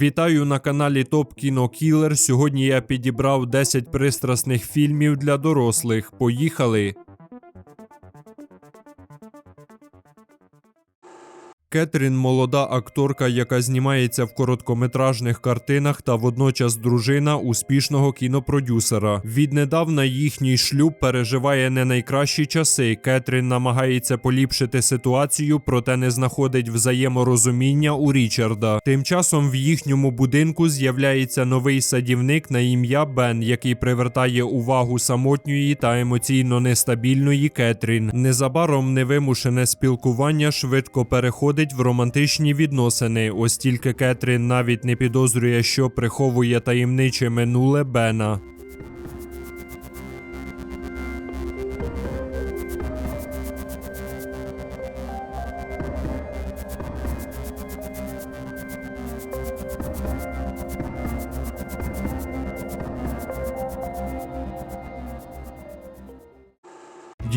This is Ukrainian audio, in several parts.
Вітаю на каналі Топ Кіно Кілер. Сьогодні я підібрав 10 пристрасних фільмів для дорослих. Поїхали! Кетрін молода акторка, яка знімається в короткометражних картинах та водночас дружина успішного кінопродюсера. Віднедавна їхній шлюб переживає не найкращі часи. Кетрін намагається поліпшити ситуацію, проте не знаходить взаєморозуміння у Річарда. Тим часом в їхньому будинку з'являється новий садівник на ім'я Бен, який привертає увагу самотньої та емоційно нестабільної Кетрін. Незабаром невимушене спілкування швидко переходить в романтичні відносини. Ось тільки Кетрін навіть не підозрює, що приховує таємниче минуле Бена.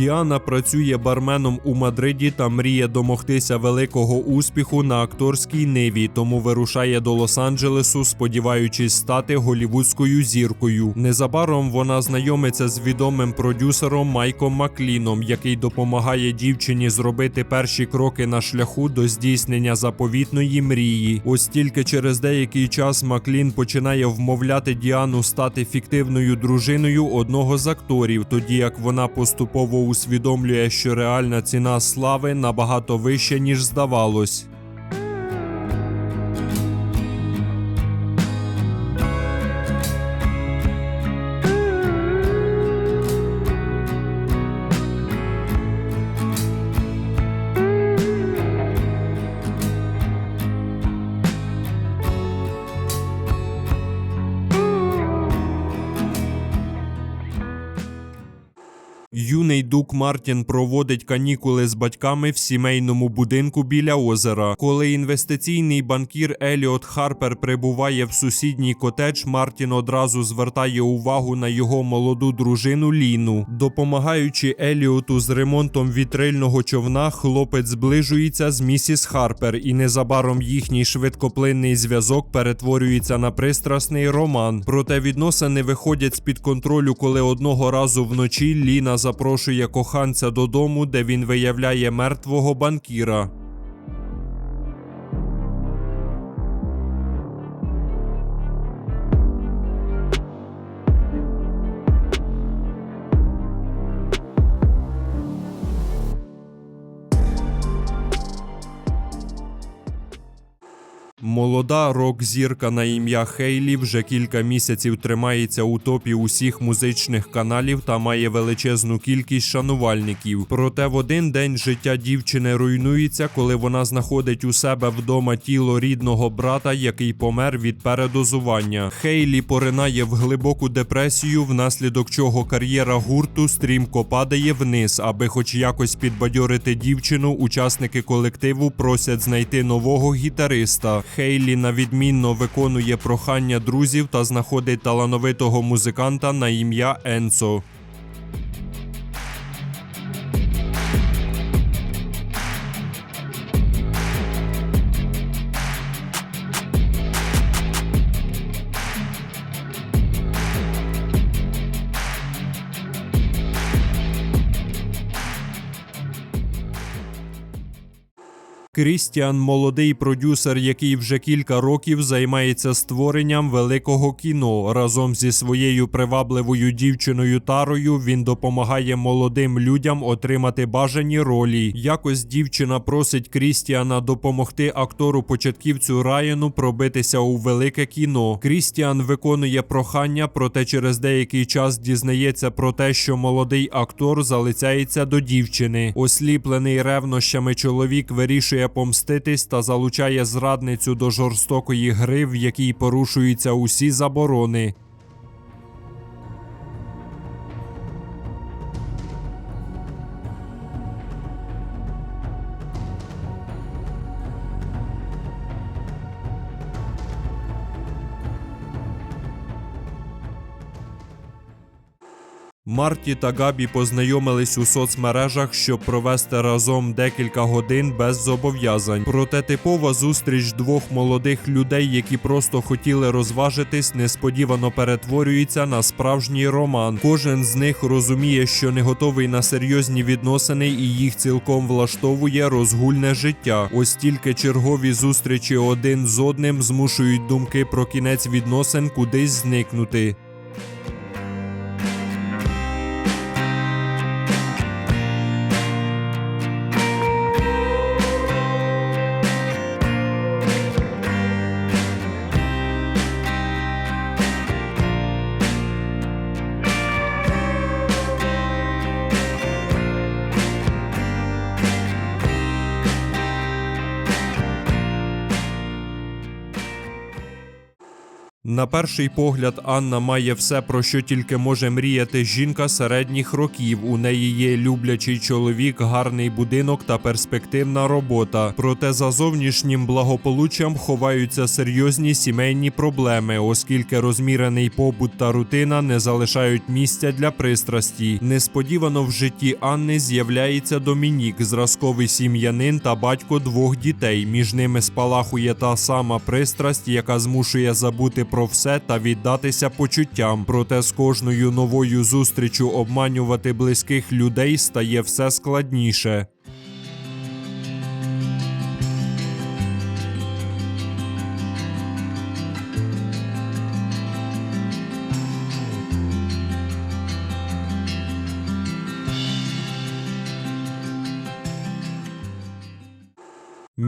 Діана працює барменом у Мадриді та мріє домогтися великого успіху на акторській ниві, тому вирушає до Лос-Анджелесу, сподіваючись стати голівудською зіркою. Незабаром вона знайомиться з відомим продюсером Майком Макліном, який допомагає дівчині зробити перші кроки на шляху до здійснення заповітної мрії. Ось тільки через деякий час Маклін починає вмовляти Діану стати фіктивною дружиною одного з акторів, тоді як вона поступово усвідомлює, що реальна ціна слави набагато вища, ніж здавалось. Юний Дук Мартін проводить канікули з батьками в сімейному будинку біля озера. Коли інвестиційний банкір Еліот Харпер прибуває в сусідній котедж, Мартін одразу звертає увагу на його молоду дружину Ліну. Допомагаючи Еліоту з ремонтом вітрильного човна, хлопець зближується з місіс Харпер, і незабаром їхній швидкоплинний зв'язок перетворюється на пристрасний роман. Проте відносини виходять з-під контролю, коли одного разу вночі Ліна запрошує коханця додому, де він виявляє мертвого банкіра. Молода рок-зірка на ім'я Хейлі вже кілька місяців тримається у топі усіх музичних каналів та має величезну кількість шанувальників. Проте в один день життя дівчини руйнується, коли вона знаходить у себе вдома тіло рідного брата, який помер від передозування. Хейлі поринає в глибоку депресію, внаслідок чого кар'єра гурту стрімко падає вниз, аби хоч якось підбадьорити дівчину. Учасники колективу просять знайти нового гітариста. Хейлі на відмінно виконує прохання друзів та знаходить талановитого музиканта на ім'я Енцо. Крістіан молодий продюсер, який вже кілька років займається створенням великого кіно. Разом зі своєю привабливою дівчиною Тарою він допомагає молодим людям отримати бажані ролі. Якось дівчина просить Крістіана допомогти актору початківцю Райану пробитися у велике кіно. Крістіан виконує прохання, проте через деякий час дізнається про те, що молодий актор залицяється до дівчини. Осліплений ревнощами чоловік вирішує помститись та залучає зрадницю до жорстокої гри, в якій порушуються усі заборони. Марті та Габі познайомились у соцмережах, щоб провести разом декілька годин без зобов'язань. Проте типова зустріч двох молодих людей, які просто хотіли розважитись, несподівано перетворюється на справжній роман. Кожен з них розуміє, що не готовий на серйозні відносини, і їх цілком влаштовує розгульне життя. Ось тільки чергові зустрічі один з одним змушують думки про кінець відносин кудись зникнути. На перший погляд, Анна має все, про що тільки може мріяти жінка середніх років. У неї є люблячий чоловік, гарний будинок та перспективна робота. Проте за зовнішнім благополуччям ховаються серйозні сімейні проблеми, оскільки розмірений побут та рутина не залишають місця для пристрасті. Несподівано в житті Анни з'являється Домінік, зразковий сім'янин та батько двох дітей. Між ними спалахує та сама пристрасть, яка змушує забути про все та віддатися почуттям. Проте з кожною новою зустрічю обманювати близьких людей стає все складніше.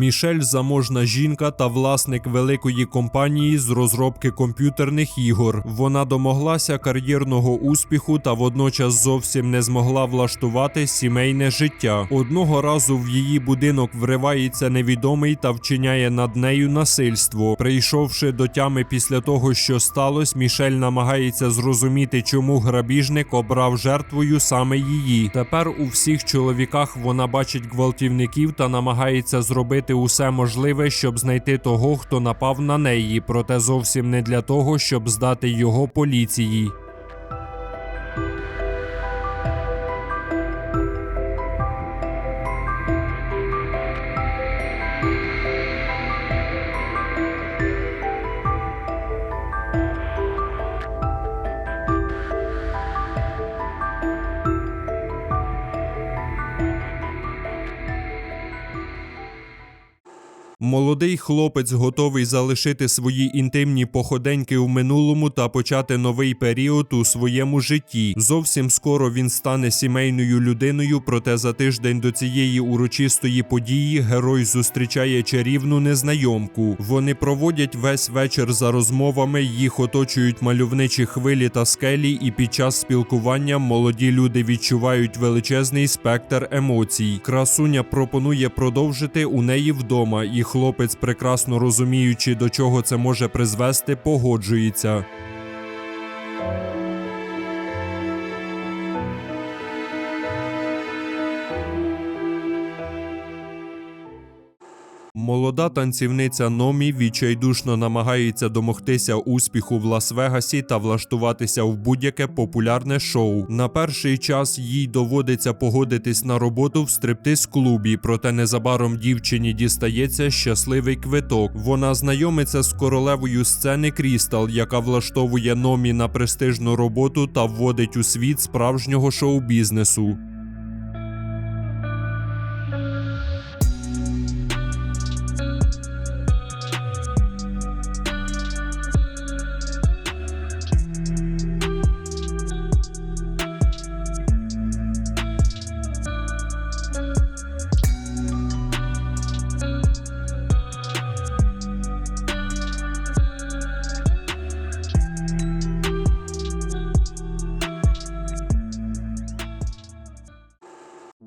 Мішель заможна жінка та власник великої компанії з розробки комп'ютерних ігор. Вона домоглася кар'єрного успіху та водночас зовсім не змогла влаштувати сімейне життя. Одного разу в її будинок вривається невідомий та вчиняє над нею насильство. Прийшовши до тями після того, що сталося, Мішель намагається зрозуміти, чому грабіжник обрав жертвою саме її. Тепер у всіх чоловіках вона бачить гвалтівників та намагається зробити усе можливе, щоб знайти того, хто напав на неї, проте зовсім не для того, щоб здати його поліції. Молодий хлопець готовий залишити свої інтимні походеньки у минулому та почати новий період у своєму житті. Зовсім скоро він стане сімейною людиною, проте за тиждень до цієї урочистої події герой зустрічає чарівну незнайомку. Вони проводять весь вечір за розмовами, їх оточують мальовничі хвилі та скелі, і під час спілкування молоді люди відчувають величезний спектр емоцій. Красуня пропонує продовжити у неї вдома, і хлопець, прекрасно розуміючи, до чого це може призвести, погоджується. Молода танцівниця Номі відчайдушно намагається домогтися успіху в Лас-Вегасі та влаштуватися в будь-яке популярне шоу. На перший час їй доводиться погодитись на роботу в стриптиз-клубі, проте незабаром дівчині дістається щасливий квиток. Вона знайомиться з королевою сцени Крістал, яка влаштовує Номі на престижну роботу та вводить у світ справжнього шоу-бізнесу.